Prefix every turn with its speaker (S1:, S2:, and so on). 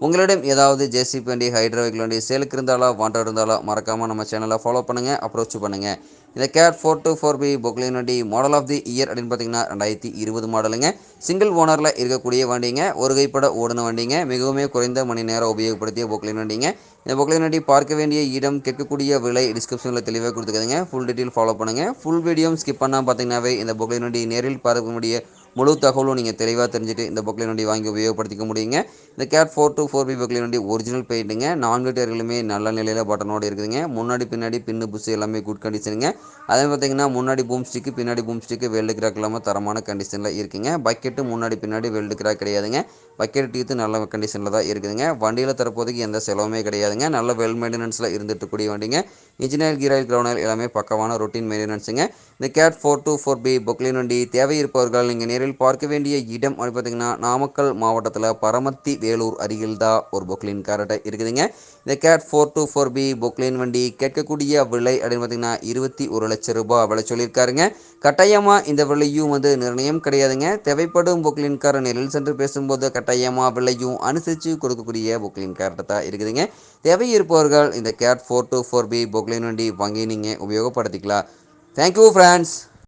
S1: உங்களிடம் ஏதாவது ஜேசிபி வண்டி ஹைட்ரோ வெஹிக்கிள் வண்டி சேலுக்கு இருந்தாலோ வாண்டட் இருந்தாலோ மறக்காமல் நம்ம சேனலை ஃபாலோ பண்ணுங்கள் அப்ரோச் பண்ணுங்கள் இந்த Cat four two four B Poclain வண்டி மாடல் ஆஃப் தி இயர் அப்படின்னு பார்த்தீங்கன்னா ரெண்டாயிரத்தி இருபது மாடலுங்க சிங்கிள் ஓனரில் இருக்கக்கூடிய வண்டிங்க ஒரு கைப்பட ஓடின வண்டிங்க மிகவும் குறைந்த மணி நேரம் உபயோகப்படுத்திய பொக்லின் வண்டிங்க. இந்த பொக்லின் வண்டி பார்க்க வேண்டிய இடம் கேட்கக்கூடிய விலை டிஸ்கிரிப்ஷனில் தெளிவாக கொடுத்துருக்குதுங்க ஃபுல் டீட்டெயில் ஃபாலோ பண்ணுங்கள் ஃபுல் வீடியோ ஸ்கிப் பண்ணால் பார்த்தீங்கன்னாவே இந்த பொக்லின் வண்டி நேரில் பார்க்க முடிய முழு தகவலும் நீங்கள் தெளிவாக தெரிஞ்சுட்டு இந்த பொக்லின் வண்டி வாங்கி உபயோகப்படுத்திக்க முடியுங்க. இந்த Cat four two four B Poclain வண்டி ஒரிஜினல் பெயிண்ட்டுங்க நான்கு டயர்களுமே நல்ல நிலையில் பட்டனோடு இருக்குதுங்க. முன்னாடி பின்னாடி பின்னு புஷ் எல்லாமே குட் கண்டிஷனுங்க அதே பார்த்தீங்கன்னா முன்னாடி பூம் ஸ்டிக்கு பின்னாடி பூம் ஸ்டிக்கு வெல்டு கிராக் இல்லாமல் தரமான கண்டிஷனில் இருக்குங்க. பக்கெட்டு முன்னாடி பின்னாடி வெல்டு கிராக் கிடையாதுங்க. பக்கெட் டீத்து நல்ல கண்டிஷனில் தான் இருக்குதுங்க. வண்டியில் தரப்போதைக்கு எந்த செலவுமே கிடையாதுங்க. நல்ல வெல் மெயின்டெனன்ஸில் இருந்துட்டு கூடிய வண்டிங்க. இன்ஜினியர் கீராயில் கிரௌனர் எல்லாமே பக்கமான ரொட்டீன் மெயின்டெனன்ஸுங்க இந்த CAT four two four B Poclain வண்டி தேவை இருப்பவர்கள் நீங்கள் நேரில் பார்க்க வேண்டிய இடம் அப்படின்னு பார்த்தீங்கன்னா நாமக்கல் மாவட்டத்தில் பரமத்தி வேலூர் அருகில் தான் ஒரு பொக்லின் கேரட்டை இருக்குதுங்க. இந்த CAT four two four B Poclain வண்டி கேட்கக்கூடிய விலை அப்படின்னு பார்த்தீங்கன்னா இருபத்தி ஒரு லட்சம் ரூபாய் விலை சொல்லியிருக்காருங்க. கட்டாயமாக இந்த விலையும் வந்து நிர்ணயம் கிடையாதுங்க. தேவைப்படும் பொக்லின் காரை நேரில் சென்று பேசும்போது கட்டாயமாக விலையும் அனுசரித்து கொடுக்கக்கூடிய பொக்லின் கேரட்டை தான் இருக்குதுங்க. தேவை இருப்பவர்கள் இந்த CAT four two four B Poclain வண்டி வாங்கி நீங்கள் உபயோகப்படுத்திக்கலாம். Thank you friends